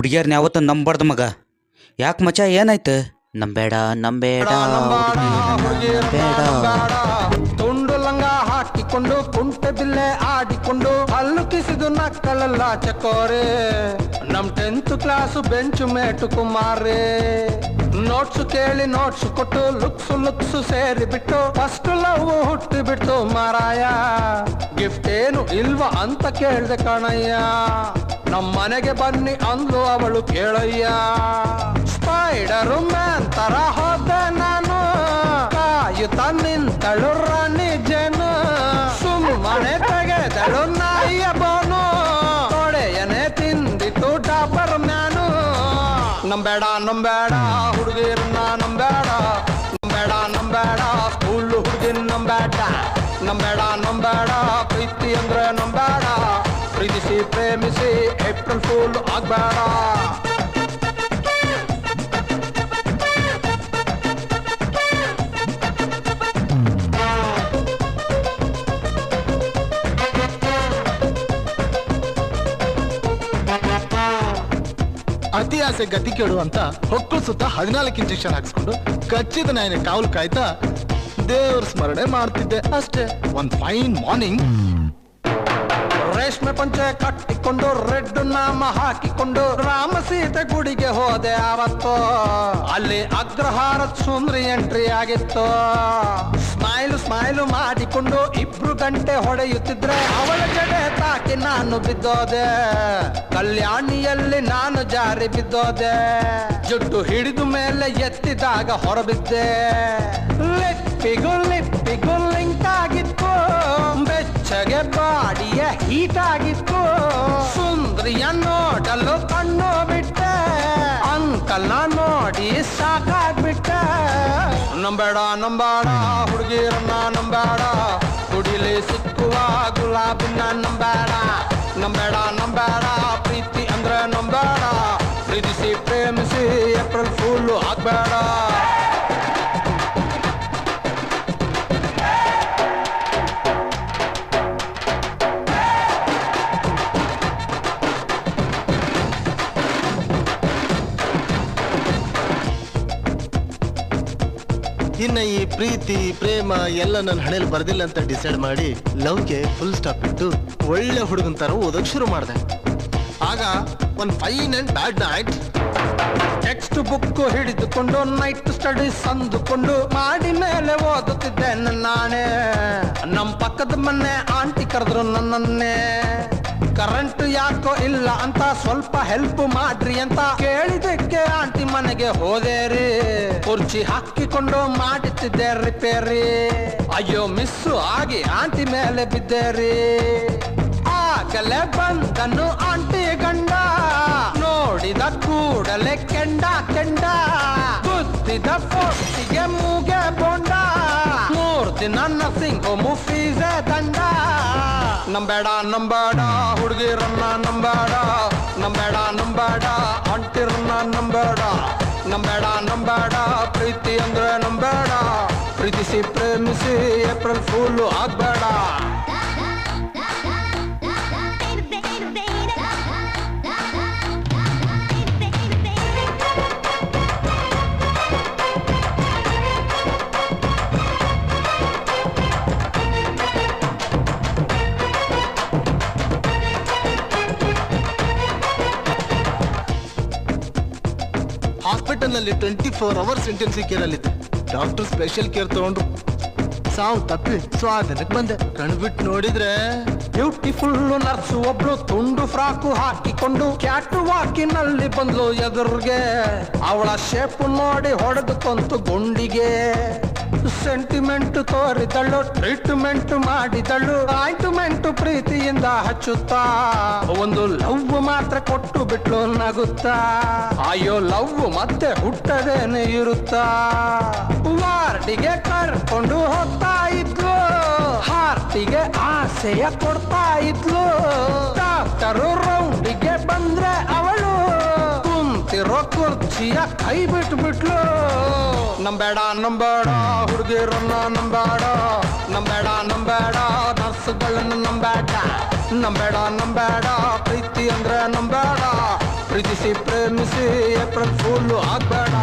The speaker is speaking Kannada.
ಹುಡುಗಿಯರ್ನ ಯಾವತ್ತ ನಂಬಾರ್ದು ಮಗ. ಯಾಕೆ ಮಚ ಏನಾಯ್ತು? ನಂಬೇಡ ನಂಬೇಡ. ನಂಬೇಡ ತುಂಡು ಲಂಗ ಹಾಕಿಕೊಂಡು ಕುಂಟೆ ಬಿಲ್ಲೆ ಆಡಿಕೊಂಡು ಅಲ್ಲು ಕಿಸಿದು ನಕ್ಕಲಲ್ಲ ಚಕೋರೆ ನಮ್ ಟೆಂತ್ ಕ್ಲಾಸ್ ಬೆಂಚು ಮೇಟು ಕುಮಾರೆ ನೋಟ್ಸ್ ಕೇಳಿ ನೋಟ್ಸು ಕೊಟ್ಟು ಲುಕ್ಸ್ ಲುಕ್ಸ್ ಸೇರಿ ಬಿಟ್ಟು ಫಸ್ಟ್ ಲವ್ ಹುಟ್ಟಿ ಬಿಟ್ಟು ಮಾರಾಯ. ಗಿಫ್ಟ್ ಏನು ಇಲ್ವಾ ಅಂತ ಕೇಳ್ದೆ ಕಣಯ್ಯ. ಮನೆಗೆ ಬನ್ನಿ ಅಂದು ಅವಳು ಕೇಳಯ್ಯ. ಸ್ಪೈಡರ್ ಮ್ಯಾನ್ ತರ ಹೋದೆ ನಾನು. ಕಾಯುತ್ತ ನಿಂತಳು ರಾಣಿ ಜೇನು ಸುಮ್ಮನೆ ತೆಗೆದಳು ನಾಯಿಯ ಬೋನು. ತೊಡೆಯನೆ ತಿಂದಿತು ಡಾಬರ್ ಮ್ಯಾನು. ನಂಬೇಡ ನಂಬೇಡ ಹುಡುಗಿರನ್ನ ನಂಬೇಡ. ನಂಬೇಡ ನಂಬೇಡ, ಸ್ಕೂಲ್ ಹುಡುಗಿನ ನಂಬೇಡ ನಂಬೇಡ ನಂಬೇಡ. ಪ್ರೀತಿಸಿ ಪ್ರೇಮಿಸಿ ಏಪ್ರಿಲ್ ಫೂಲ್ ಆಗ್ಬೇಡ ಅತಿ ಆಸೆ ಗತಿ ಕೆಡು ಅಂತ ಹೊಕ್ಕಳು ಸುತ್ತ ಹದಿನಾಲ್ಕು ಇಂಜೆಕ್ಷನ್ ಹಾಕ್ಸ್ಕೊಂಡು ಕಚ್ಚಿದ ನಾಯಿನ ಕಾವಲು ಕಾಯ್ತಾ ದೇವ್ರ ಸ್ಮರಣೆ ಮಾಡ್ತಿದ್ದೆ ಅಷ್ಟೇ ಒಂದ್ ಫೈನ್ ಮಾರ್ನಿಂಗ್ ರೇಷ್ಮೆ ಪಂಚೆ ಕಟ್ಟಿಕೊಂಡು ರೆಡ್ ನಾಮ ಹಾಕಿಕೊಂಡು ರಾಮ ಸೀತೆ ಗುಡಿಗೆ ಹೋದೆ ಆವತ್ತು. ಅಲ್ಲಿ ಅಗ್ರಹಾರ ಸುಂದ್ರಿ ಎಂಟ್ರಿ ಆಗಿತ್ತು. ಸ್ಮೈಲು ಸ್ಮೈಲು ಮಾಡಿಕೊಂಡು ಇಬ್ರು ಗಂಟೆ ಹೊಡೆಯುತ್ತಿದ್ರೆ ಅವಳ ಜಡೆ ತಾಕಿ ನಾನು ಬಿದ್ದೋದೆ. ಕಲ್ಯಾಣಿಯಲ್ಲಿ ನಾನು ಜಾರಿ ಬಿದ್ದೋದೆ. ಜುಟ್ಟು ಹಿಡಿದು ಮೇಲೆ ಎತ್ತಿದಾಗ ಹೊರಬಿದ್ದೆ. ಲಿಪ್ಪಿಗೂ ಲಿಪ್ಪಿಗೂ ಲಿಂಕ್ ಬಾಡಿಯ ಹೀಟ್ ಆಗಿತ್ತು ಸುಂದ್ರಿಯ ನೋಡಲು ಕಣ್ಣು ಬಿಟ್ಟೆ. ಅಂಕಲ್ನ ನೋಡಿ ಸಾಕಾಗ್ಬಿಟ್ಟೆ. ನಂಬೇಡ, ನಂಬಾಡ ಹುಡುಗಿರನ್ನ ನಂಬೇಡ. ಕುಡಿಲಿ ಸಿಕ್ಕುವ ಗುಲಾಬಿನ ನಂಬೇಡ. ನಂಬೇಡ ನಂಬೇಡ, ಪ್ರೀತಿ ಅಂದ್ರೆ ನಂಬೇಡ. ಪ್ರೀತಿಸಿ, ಪ್ರೇಮಿಸಿ, ಏಪ್ರಿಲ್ ಫುಲ್ಲು ಆಗ್ಬೇಡ ಇನ್ನ ಈ ಪ್ರೀತಿ, ಪ್ರೇಮ ಎಲ್ಲ ನನ್ನ ಹಣೆಯಲ್ಲಿ ಬರ್ದಿಲ್ಲ ಅಂತ ಡಿಸೈಡ್ ಮಾಡಿ ಲವ್ಗೆ ಫುಲ್ ಸ್ಟಾಪ್ ಇಟ್ಟು ಒಳ್ಳೆ ಹುಡುಗನ ತರ ಓದೋಕ್ ಶುರು ಮಾಡಿದೆ. ಆಗ ಒಂದು fine and bad night text book ಹಿಡಿದುಕೊಂಡು ನೈಟ್ ಸ್ಟಡೀಸ್ ಅಂದುಕೊಂಡು ಮಾಡಿ ಮೇಲೆ ಓದುತ್ತಿದ್ದೆ ನಾನೇ. ನಮ್ಮ ಪಕ್ಕದ ಮನೆ ಆಂಟಿ ಕರೆದ್ರು ನನ್ನನ್ನೇ. ಕರೆಂಟ್ ಯಾಕೋ ಇಲ್ಲ ಅಂತ ಸ್ವಲ್ಪ ಹೆಲ್ಪ್ ಮಾಡ್ರಿ ಅಂತ ಕೇಳಿದಕ್ಕೆ ಆಂಟಿ ಮನೆಗೆ ಹೋದೆ ರೀ. ಕುರ್ಚಿ ಹಾಕಿಕೊಂಡು ಮಾಡುತ್ತಿದ್ದೆ ರಿಪೇರಿ ಅಯ್ಯೋ ಮಿಸ್ಸು ಆಗಿ ಆಂಟಿ ಮೇಲೆ ಬಿದ್ದೆ ರೀ. ಆಗಲೇ ಬಂದನು ಆಂಟಿ ಗಂಡ. ನೋಡಿದ ಕೂಡಲೇ ಕೆಂಡ ಕೆಂಡ. ಗುದ್ದಿದ ಪೊಟ್ಟಿಗೆ ಮೂಗೆ ಬೋಂಡ. ಮೂರ್ ನನ್ನ ನರ್ಸಿಂಗ್ ಮುಫೀಸೆ ತಂಡ. ನಂಬೇಡ ನಂಬೇಡ, ಹುಡುಗಿರನ್ನ ನಂಬೇಡ. ನಂಬೇಡ ನಂಬೇಡ ಅಂಟಿರನ್ನ ನಂಬೇಡ. ನಂಬೇಡ ನಂಬೇಡ, ಪ್ರೀತಿ ಅಂದ್ರೆ ನಂಬೇಡ. ಪ್ರೀತಿಸಿ, ಪ್ರೇಮಿಸಿ, ಏಪ್ರಿಲ್ ಫೂಲ್ ಆಗ್ಬೇಡ. ಹಾಸ್ಪಿಟಲ್ನಲ್ಲಿ twenty four hours intensive care ಅಲ್ಲಿ ಡಾಕ್ಟರ್ ಸ್ಪೆಷಲ್ ಕೇರ್ ತಗೊಂಡ್ರು. ಸಾವು ತಪ್ಪಿ ಸ್ವಾಧನಕ್ಕೆ ಬಂದೆ. ಕಣ್ಬಿಟ್ಟು ನೋಡಿದ್ರೆ ಬ್ಯೂಟಿಫುಲ್ ನರ್ಸ್ ಒಬ್ಳು ತುಂಡು ಫ್ರಾಕು ಹಾಕಿಕೊಂಡು ಕ್ಯಾಟ್ ವಾಕಿನಲ್ಲಿ ಬಂದ್ಲು ಎದುರಿಗೆ. ಅವಳ ಶೇಪ್ ನೋಡಿ ಹೊಡೆದು ಕೊಂತು ಗುಂಡಿಗೆ. ಸೆಂಟಿಮೆಂಟ್ ತೋರಿದಳು ಟ್ರೀಟ್ಮೆಂಟ್ ಮಾಡಿದಳು ಆಯಿಂಟ್ಮೆಂಟ್ ಪ್ರೀತಿಯಿಂದ ಹಚ್ಚುತ್ತಾ. ಒಂದು ಲವ್ ಮಾತ್ರ ಕೊಟ್ಟು ಬಿಟ್ಲು ನಗುತ್ತಾ. ಅಯ್ಯೋ ಲವ್ ಮತ್ತೆ ಹುಟ್ಟದೇನೆ ಇರುತ್ತಾ. ವಾರ್ಡಿಗೆ ಕರ್ಕೊಂಡು ಹೋಗ್ತಾ ಇದ್ಲು. ಹಾರ್ಟಿಗೆ ಆಸೆಯ ಕೊಡ್ತಾ ಇದ್ಲು. ಡಾಕ್ಟರು ರೌಂಡಿಗೆ ಕುರ್ಚಿಯ ಕೈ ಬಿಟ್ಬಿಟ್ಲು. ನಂಬೇಡ ನಂಬೇಡ ಹುಡುಗಿರನ್ನ ನಂಬೇಡ ನಂಬೇಡ ನಂಬೇಡ ನರ್ಸ್ಗಳನ್ನ ನಂಬೇಡ ನಂಬೇಡ ನಂಬೇಡ ಪ್ರೀತಿ ಅಂದ್ರೆ ನಂಬೇಡ ಪ್ರೀತಿಸಿ, ಪ್ರೇಮಿಸಿ, ಏಪ್ರಿಲ್ ಫುಲ್ಲು ಆಗ್ಬೇಡ.